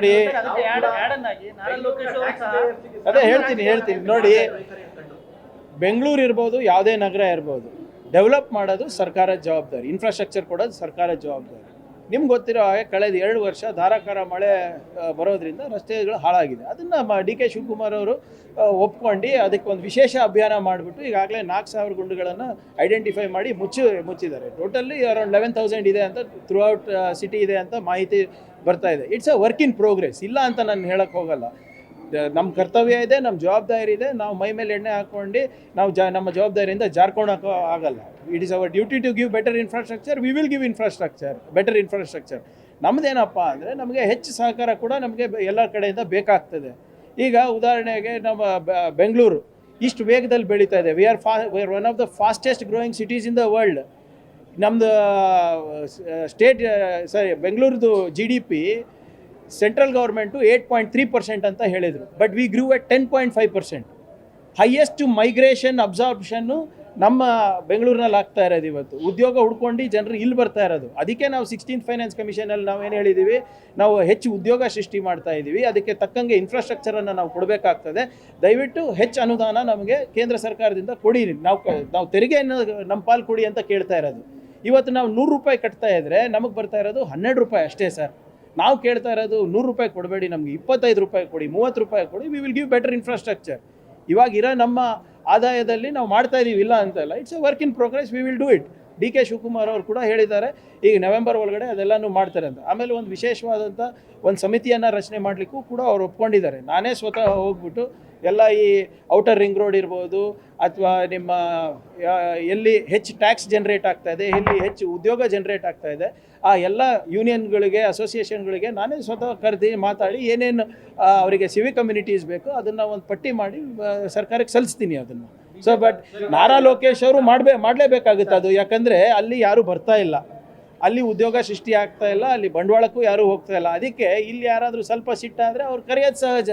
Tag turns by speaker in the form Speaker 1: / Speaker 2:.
Speaker 1: ನೋಡಿ. ಅದೇ ಹೇಳ್ತೀನಿ ಹೇಳ್ತೀನಿ. ನೋಡಿ, ಬೆಂಗಳೂರು ಇರ್ಬೋದು, ಯಾವುದೇ ನಗರ ಇರ್ಬೋದು ಡೆವಲಪ್ ಮಾಡೋದು ಸರ್ಕಾರದ ಜವಾಬ್ದಾರಿ. ಇನ್ಫ್ರಾಸ್ಟ್ರಕ್ಚರ್ ಕೊಡೋದು ಸರ್ಕಾರದ ಜವಾಬ್ದಾರಿ. ನಿಮ್ಗೆ ಗೊತ್ತಿರೋ ಹಾಗೆ ಕಳೆದ ಎರಡು ವರ್ಷ ಧಾರಾಕಾರ ಮಳೆ ಬರೋದ್ರಿಂದ ರಸ್ತೆಗಳು ಹಾಳಾಗಿದೆ. ಅದನ್ನು ಡಿ ಕೆ ಶಿವಕುಮಾರ್ ಅವರು ಒಪ್ಕೊಂಡು ಅದಕ್ಕೆ ಒಂದು ವಿಶೇಷ ಅಭಿಯಾನ ಮಾಡಿಬಿಟ್ಟು ಈಗಾಗಲೇ ನಾಲ್ಕು ಸಾವಿರ ಗುಂಡುಗಳನ್ನು ಐಡೆಂಟಿಫೈ ಮಾಡಿ ಮುಚ್ಚಿ, ಮುಚ್ಚಿದ್ದಾರೆ. ಟೋಟಲಿ ಅರೌಂಡ್ ಲೆವೆನ್ ತೌಸಂಡ್ ಇದೆ ಅಂತ ಥ್ರೂ ಔಟ್ ಸಿಟಿ ಇದೆ ಅಂತ ಮಾಹಿತಿ ಬರ್ತಾ ಇದೆ. It's a work in progress ಇಲ್ಲ ಅಂತ ನಾನು ಹೇಳಕ್ಕೆ ಹೋಗಲ್ಲ. ನಮ್ಮ ಕರ್ತವ್ಯ ಇದೆ ನಮ್ಮ ಜವಾಬ್ದಾರಿ ಇದೆ. ನಾವು ಮೈ ಮೇಲೆ ಎಣ್ಣೆ ಹಾಕ್ಕೊಂಡು ನಾವು ಜ, ನಮ್ಮ ಜವಾಬ್ದಾರಿಯಿಂದ ಜಾರ್ಕೊಳಕ್ಕೂ ಆಗಲ್ಲ. It is our duty to give better infrastructure we will give infrastructure better infrastructure ನಮ್ಮದೇನಪ್ಪ ಅಂದರೆ, ನಮಗೆ ಹೆಚ್ಚು ಸಹಕಾರ ಕೂಡ ನಮಗೆ ಎಲ್ಲ ಕಡೆಯಿಂದ ಬೇಕಾಗ್ತದೆ. ಈಗ ಉದಾಹರಣೆಗೆ ನಮ್ಮ ಬೆಂಗಳೂರು. ಇಷ್ಟು ವೇಗದಲ್ಲಿ ಬೆಳೀತಾ ಇದೆ. ವಿ ಆರ್ ಫಾ we are one of the fastest growing cities in the world ನಮ್ಮದು state sorry ಬೆಂಗಳೂರದು G D P central government eight point three percent ಅಂತ ಹೇಳಿದರು. But we grew at ten point five percent. Highest migration ಅಬ್ಸಾರ್ಬ್ಷನ್ನು ನಮ್ಮ ಬೆಂಗಳೂರಿನಲ್ಲಿ ಆಗ್ತಾ ಇರೋದು ಇವತ್ತು. ಉದ್ಯೋಗ ಹುಡ್ಕೊಂಡು ಜನರು ಇಲ್ಲಿ ಬರ್ತಾ ಇರೋದು. ಅದಕ್ಕೆ ನಾವು ಸಿಕ್ಸ್ಟೀನ್ ಫೈನಾನ್ಸ್ ಕಮಿಷನಲ್ಲಿ ನಾವು ಏನು ಹೇಳಿದ್ದೀವಿ ನಾವು ಹೆಚ್ಚು ಉದ್ಯೋಗ ಸೃಷ್ಟಿ ಮಾಡ್ತಾ ಇದ್ದೀವಿ ಅದಕ್ಕೆ ತಕ್ಕಂಗೆ ಇನ್ಫ್ರಾಸ್ಟ್ರಕ್ಚರನ್ನು ನಾವು ಕೊಡಬೇಕಾಗ್ತದೆ. ದಯವಿಟ್ಟು ಹೆಚ್ಚು ಅನುದಾನ ನಮಗೆ ಕೇಂದ್ರ ಸರ್ಕಾರದಿಂದ ಕೊಡಿ. ನಾವು ನಾವು ತೆರಿಗೆಯನ್ನು ನಮ್ಮ ಪಾಲು ಕೊಡಿ ಅಂತ ಕೇಳ್ತಾ ಇರೋದು. ಇವತ್ತು ನಾವು ನೂರು ರೂಪಾಯಿ ಕಟ್ತಾ ಇದ್ದರೆ ನಮಗೆ ಬರ್ತಾ ಇರೋದು ಹನ್ನೆರಡು ರೂಪಾಯಿ ಅಷ್ಟೇ ಸರ್. ನಾವು ಕೇಳ್ತಾ ಇರೋದು ನೂರು ರೂಪಾಯಿ ಕೊಡಬೇಡಿ, ನಮಗೆ ಇಪ್ಪತ್ತೈದು ರೂಪಾಯಿ ಕೊಡಿ, ಮೂವತ್ತು ರೂಪಾಯಿ ಕೊಡಿ we will give better infrastructure ಇವಾಗ ಇರೋ ನಮ್ಮ ಆದಾಯದಲ್ಲಿ ನಾವು ಮಾಡ್ತಾ ಇದ್ದೀವಿ ಇಲ್ಲ ಅಂತಲ್ಲ it's a work in progress we will do it D K Shivakumar ಅವರು ಕೂಡ ಹೇಳಿದ್ದಾರೆ, ಈಗ ನವೆಂಬರ್ ಒಳಗಡೆ ಅದೆಲ್ಲನೂ ಮಾಡ್ತಾರೆ ಅಂತ. ಆಮೇಲೆ ಒಂದು ವಿಶೇಷವಾದಂಥ ಒಂದು ಸಮಿತಿಯನ್ನು ರಚನೆ ಮಾಡಲಿಕ್ಕೂ ಕೂಡ ಅವರು ಒಪ್ಕೊಂಡಿದ್ದಾರೆ. ನಾನೇ ಸ್ವತಃ ಹೋಗ್ಬಿಟ್ಟು ಎಲ್ಲ ಈ ಔಟರ್ ರಿಂಗ್ ರೋಡ್ ಇರ್ಬೋದು, ಅಥವಾ ನಿಮ್ಮ ಎಲ್ಲಿ ಹೆಚ್ಚು ಟ್ಯಾಕ್ಸ್ ಜನ್ರೇಟ್ ಆಗ್ತಾ ಇದೆ, ಎಲ್ಲಿ ಹೆಚ್ಚು ಉದ್ಯೋಗ ಜನ್ರೇಟ್ ಆಗ್ತಾ ಇದೆ, ಆ ಎಲ್ಲ ಯೂನಿಯನ್ಗಳಿಗೆ, ಅಸೋಸಿಯೇಷನ್ಗಳಿಗೆ ನಾನೇ ಸ್ವತಃ ಕರೆದಿ ಮಾತಾಡಿ ಏನೇನು ಅವರಿಗೆ ಸಿವಿಕ್ ಕಮ್ಯುನಿಟೀಸ್ ಬೇಕು ಅದನ್ನು ಒಂದು ಪಟ್ಟಿ ಮಾಡಿ ಸರ್ಕಾರಕ್ಕೆ ಸಲ್ಲಿಸ್ತೀನಿ ಅದನ್ನು. ಸೊ ಬಟ್ ನಾರಾ ಲೋಕೇಶ್ ಅವರು ಮಾಡಬೇ, ಮಾಡಲೇಬೇಕಾಗುತ್ತೆ ಅದು. ಯಾಕಂದರೆ ಅಲ್ಲಿ ಯಾರೂ ಬರ್ತಾ ಇಲ್ಲ. ಅಲ್ಲಿ ಉದ್ಯೋಗ ಸೃಷ್ಟಿ ಆಗ್ತಾ ಇಲ್ಲ, ಅಲ್ಲಿ ಬಂಡವಾಳಕ್ಕೂ ಯಾರೂ ಹೋಗ್ತಾ ಇಲ್ಲ. ಅದಕ್ಕೆ ಇಲ್ಲಿ ಯಾರಾದರೂ ಸ್ವಲ್ಪ ಸಿಟ್ಟಾದರೆ ಅವ್ರು ಕರೆಯೋದು ಸಹಜ.